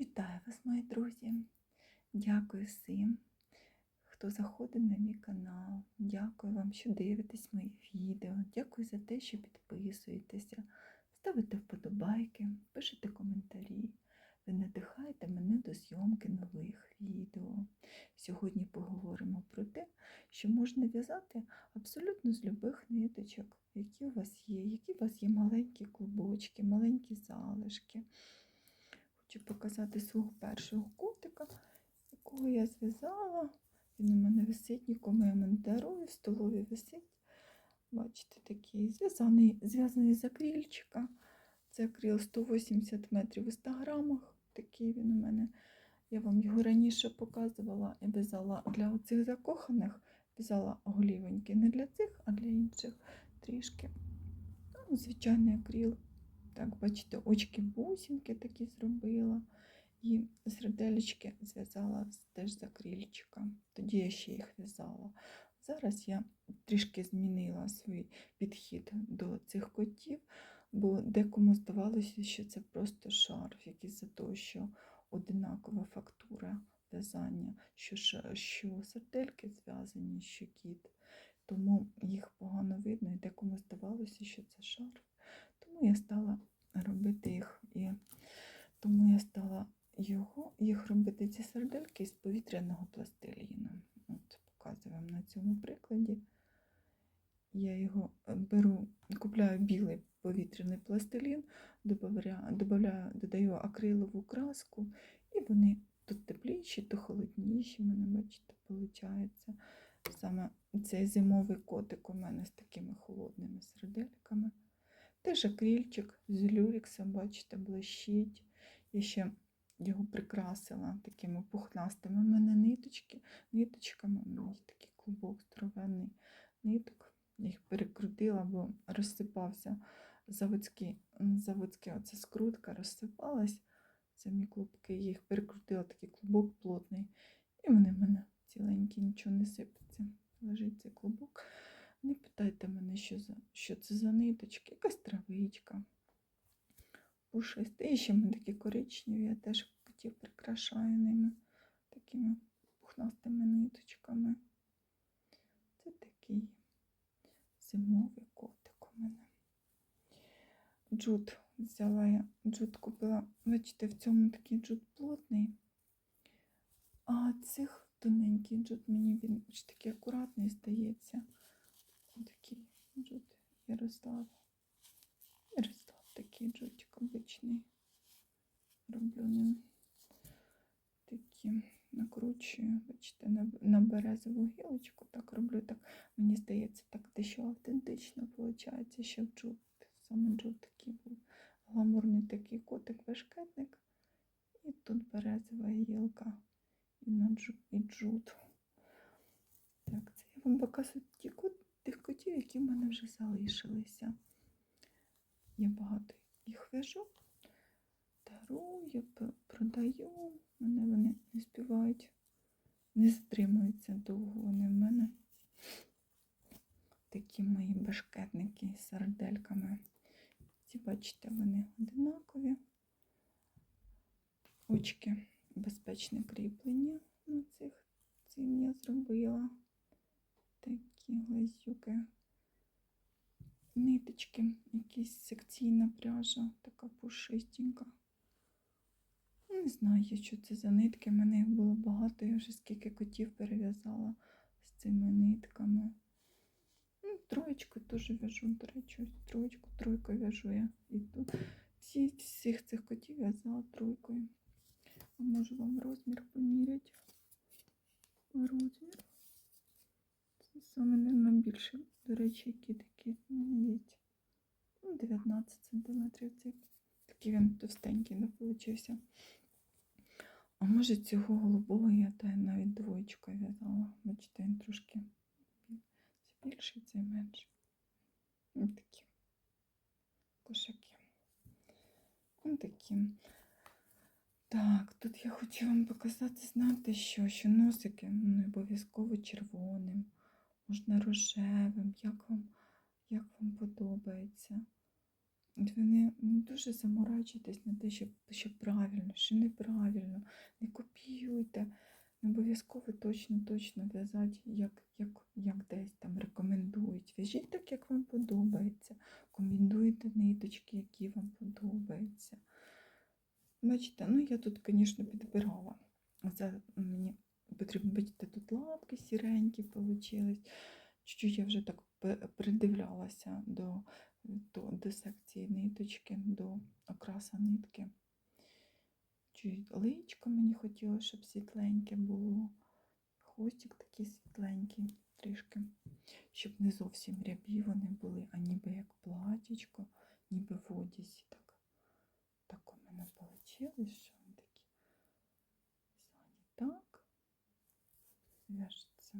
Вітаю вас, мої друзі! Дякую всім, хто заходить на мій канал. Дякую вам, що дивитесь мої відео. Дякую за те, що підписуєтеся, ставите вподобайки, пишете коментарі. Ви надихаєте мене до зйомки нових відео. Сьогодні поговоримо про те, що можна в'язати абсолютно з любих ниточок, які у вас є, які у вас є маленькі клубочки, маленькі залишки. Хочу показати свого першого котика, якого я зв'язала. Він у мене висить, нікому я не в столові висить. Бачите, такий зв'язаний, зв'язаний з акрильчика. Це акрил 180 метрів у 100 грамах. Такий він у мене. Я вам його раніше показувала і в'язала для оцих закоханих, в'язала голівеньки. Не для цих, а для інших трішки. Ну, звичайний акрил. Так, бачите, очки бусинки такі зробила. І серделечки зв'язала теж з акрильчика. Тоді я ще їх в'язала. Зараз я трішки змінила свій підхід до цих котів, бо декому здавалося, що це просто шарф, якийсь за того, що одинакова фактура в'язання, що, що сардельки зв'язані, що кіт. Тому їх погано видно, і декому здавалося, що це шарф. Тому я стала робити їх і тому я стала його, їх робити ці сардельки з повітряного пластиліну. От показую вам на цьому прикладі. Я його е, беру, купляю білий повітряний пластилін, добавляю, додаю акрилову краску, і вони то тепліші, то холодніші. Мене, бачите, виходить. Саме цей зимовий котик у мене з такими холодними сердельками. Теж акрильчик з люрікса, бачите, блищить. Я ще його прикрасила такими пухнастими. У мене ниточки, ниточками, у мене є такий клубок здоровенний ниток. Я їх перекрутила, бо розсипався заводський, заводська оця скрутка, розсипалась. Самі клубки, я їх перекрутила, такий клубок плотний. І вони в мене ціленькі, нічого не сипеться. Лежить цей клубок. Не питайте мене, що, за, що це за ниточки, якась травичка. Пушисте. І ще мене такі коричневі, я теж котів прикрашаю ними такими пухнастими ниточками. Це такий зимовий котик у мене. Джут взяла я, джут купила, бачите, в цьому такий джут плотний. А цих тоненький джут мені він ж такий акуратний здається. Такий джут Ярослав. Ярослав такий джутик обичний. Роблю ним такі накручую, бачите, на, березову гілочку так роблю. Так, мені здається, так дещо автентично виходить, що джут. Саме джут такий був гламурний такий котик бешкетник. І тут березова гілка і, на джут. Так, це я вам показую ті кот, тих котів, які в мене вже залишилися. Я багато їх вяжу, дарую, продаю. Мене вони не співають, не затримуються довго вони в мене. Такі мої башкетники з сардельками. Ці, бачите, вони одинакові. Очки безпечне кріплення на цих цим я зробила. Такі глазюки. Ниточки, якісь секційна пряжа, така пушистенька. Ну, Не знаю, що це за нитки. Мене їх було багато, я вже скільки котів перев'язала з цими нитками. Ну, троєчку теж в'яжу, до речі, троєчку, тройку в'яжу я. І тут всі, всіх цих котів в'язала тройкою. Можу вам розмір поміряти. Розмір. Саме, мабуть, більше, до речі, які такі. Ну, 19 сантиметрів. Такий він товстенький не получився. А може цього голубого я та навіть двоєчкою в'язала. Бачите, він трошки це більший, це менший. Ось такі кошаки. Ось такі. Так, тут я хочу вам показати, знаєте що, що носики ну, обов'язково червоним, можна рожевим, як вам, як вам подобається. Ви не, не дуже заморачуєтесь на те, що, що правильно, що неправильно. Не копіюйте. Не обов'язково точно точно в'язати, як, як, як десь там рекомендують. В'яжіть так, як вам подобається. Комбінуйте ниточки, які вам подобаються. Бачите, ну я тут, звісно, підбирала. Це мені потрібно, бачите, тут лапки сіренькі вийшли. Чуть-чуть я вже так придивлялася до, до, до секції ниточки, до окраса нитки. Чуть личко мені хотілося, щоб світленьке було. Хвостик такий світленький трішки, щоб не зовсім рябі вони були, а ніби як платічко, ніби в одязі. Так, так у мене вийшло, що вони такі так. В'яжеться.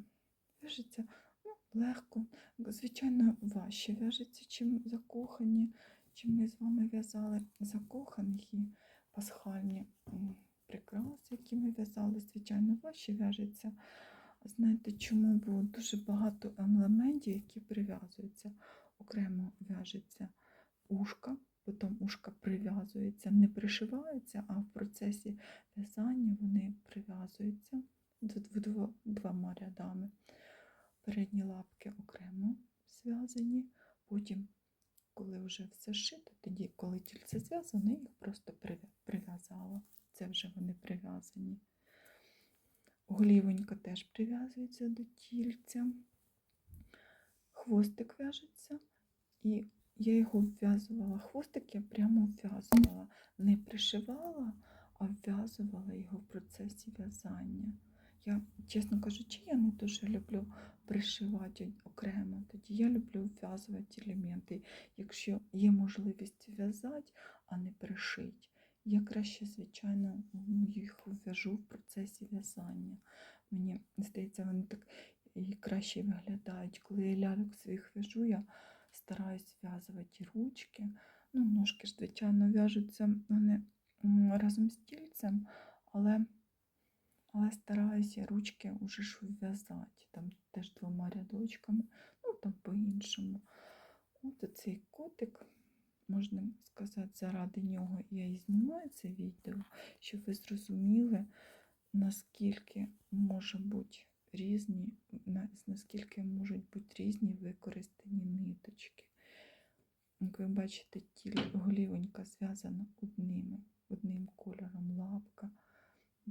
В'яжеться ну, легко. Звичайно, важче в'яжеться, чим закохані, чим ми з вами в'язали закоханих і пасхальні прикраси, які ми в'язали, звичайно, важче в'яжеться. Знаєте чому? Бо дуже багато елементів, які прив'язуються. Окремо в'яжеться ушка, потім ушка прив'язується, не пришиваються, а в процесі в'язання вони прив'язуються д- двома рядами. Передні лапки окремо зв'язані, потім, коли вже все шито, тоді, коли тільце зв'язане, їх просто прив'язала. Це вже вони прив'язані. Голівонька теж прив'язується до тільця. Хвостик в'яжеться, і я його вв'язувала. Хвостик я прямо вв'язувала. Не пришивала, а вв'язувала його в процесі в'язання. Я, чесно кажучи, я не дуже люблю пришивати окремо. Тоді я люблю вв'язувати елементи. Якщо є можливість в'язати, а не пришити. Я краще, звичайно, їх в'яжу в процесі в'язання. Мені здається, вони так і краще виглядають. Коли я ляльок своїх в'яжу, я стараюсь зв'язувати і ручки. Ну, ножки ж, звичайно, в'яжуться вони разом з тільцем, але, але стараюся ручки уже ж в'язати. Там теж двома рядочками, ну там по-іншому. От цей котик можна сказати, заради нього я і знімаю це відео, щоб ви зрозуміли, наскільки може бути різні, наскільки можуть бути різні використані ниточки. Як ви бачите, тілі голівонька зв'язана одними, одним кольором лапка.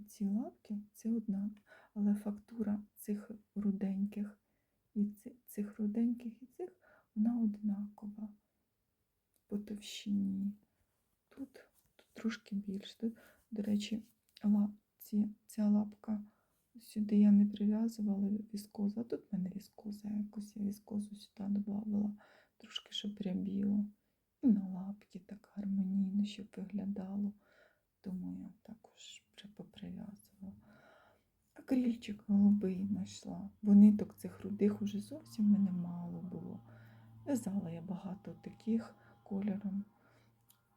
Ці лапки це одна, але фактура цих руденьких і цих руденьких і цих вона однакова по товщині. Тут, тут трошки більше. Тут, до речі, ла, ці, ця лапка сюди я не прив'язувала віскозу, а тут в мене віскоза якось я віскозу сюди додавала, трошки щоб рябіло. І на лапки так гармонійно, щоб виглядало. Тому я також вже поприв'язувала. Акрильчик голубий знайшла, бо ниток цих рудих уже зовсім мене мало було. В'язала я багато таких кольором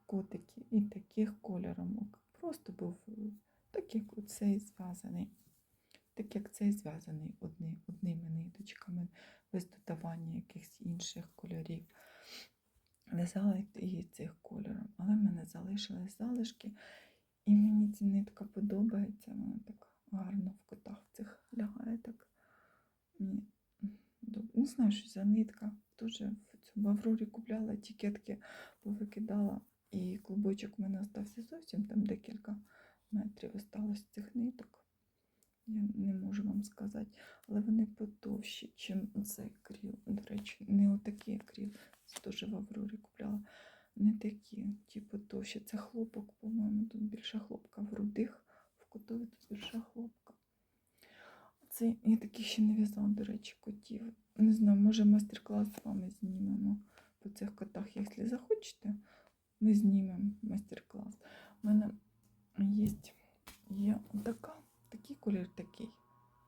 котики і таких кольором. Просто був е, так, як цей зв'язаний. Так як цей зв'язаний одни, одними ниточками, без додавання якихось інших кольорів. В'язала її цих кольором, але в мене залишились залишки, і мені ця нитка подобається. Вона так гарно в котах цих лягає. Так. Мені Не знаю, що за нитка. Дуже в цьому Аврорі купляла етикетки, повикидала, і клубочок в мене остався зовсім там декілька метрів осталось цих ниток. Я не можу вам сказати, але вони потовщі, чим цей кріл. До речі, не отакий кріл. Це теж в Аврорі купляла. Не такі, ті потовщі. Це хлопок, по-моєму, тут більше хлопка в рудих, в котові тут більше хлопка. Це я таких ще не в'язала, до речі, котів. Не знаю, може майстер-клас з вами знімемо по цих котах. Якщо захочете, ми знімемо майстер-клас. У мене є, є така, такий колір такий.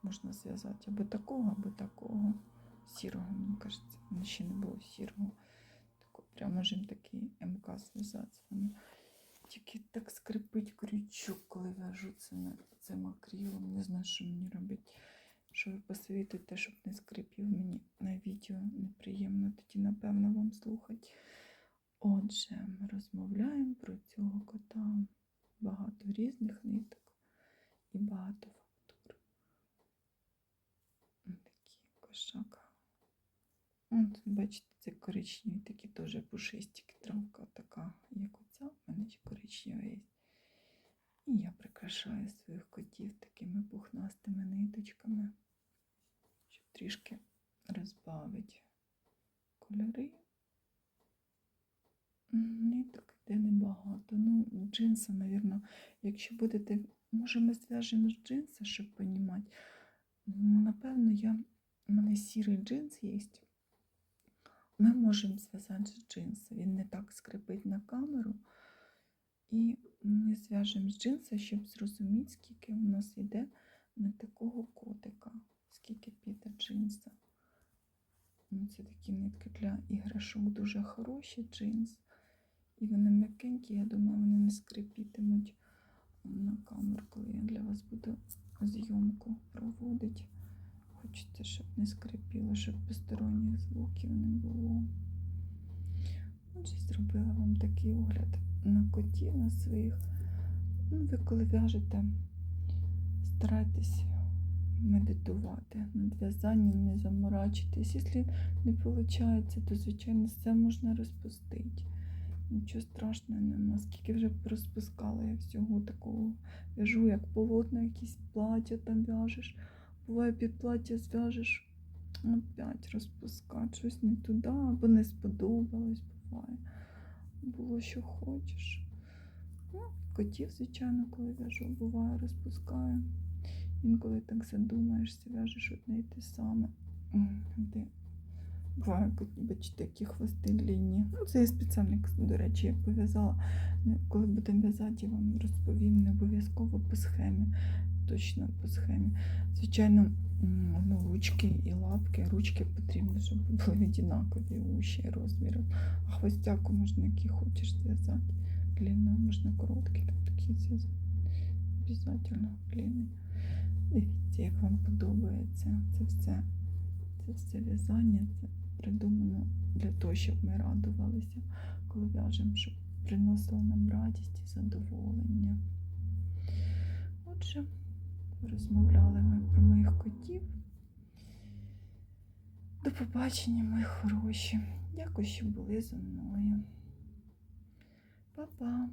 Можна зв'язати або такого, або такого. Сірого, мені кажеться. Ще не було сірого. Прямо можемо такий МК зв'язати з вами. Тільки так скрипить крючок, коли в'яжу на цим акрилом. Не знаю, що мені робити. Що ви посовітуєте, щоб не скрипів мені на відео неприємно, тоді, напевно, вам слухати. Отже, ми розмовляємо про цього кота. Багато різних ниток і багато фактур. Такі кошака. От, бачите, це коричневі, такі пушистики, травка така, як оця, в мене ще коричнева є. І я прикрашаю своїх котів такими пухнастими ниточками, щоб трішки розбавити кольори. Ниток йде небагато. Ну, джинса, мабуть, якщо будете, може ми зв'яжемо з джинса, щоб понімати. Напевно, я, у мене сірий джинс є. Ми можемо зв'язати з джинса. Він не так скрипить на камеру. І ми зв'яжемо з джинса, щоб зрозуміти, скільки у нас йде на такого котика, скільки піде джинса. Ну, Це такі нитки для іграшок дуже хороші джинс. І вони м'якенькі, я думаю, вони не скрипітимуть на камеру, коли я для вас буду зйомку проводити. Хочеться, щоб не скрипіло, щоб посторонніх звуків не було. Отже, зробила вам такий огляд на котів, на своїх. Ну, ви коли в'яжете, старайтесь медитувати над в'язанням, не заморачуйтесь. Якщо не виходить, то, звичайно, все можна розпустити. Нічого страшного нема. Скільки вже розпускала я всього такого в'яжу, як полотна, якісь плаття там в'яжеш. Буває під плаття зв'яжеш, опять розпускати, щось не туди, або не сподобалось, буває. Було, що хочеш. Ну, котів, звичайно, коли в'яжу, буває, розпускаю. Інколи так задумаєшся, в'яжеш одне і те саме. Де буває, бачите, які хвости длінні. Ну, це я спеціально, до речі, я пов'язала. Коли будемо в'язати, я вам розповім не обов'язково по схемі. Точно по схемі. Звичайно, ну, ручки і лапки, ручки потрібно, щоб були однакові уші розміри. А хвостяку можна, який хочеш зв'язати. Длинно, можна короткий, такі зв'язати. Обязательно длинний. Дивіться, як вам подобається. Це все, це все в'язання, це придумано для того, щоб ми радувалися, коли в'яжемо, щоб приносило нам радість і задоволення. Отже, розмовляли ми про моїх котів. До побачення, мої хороші. Дякую, що були зі мною. Па-па!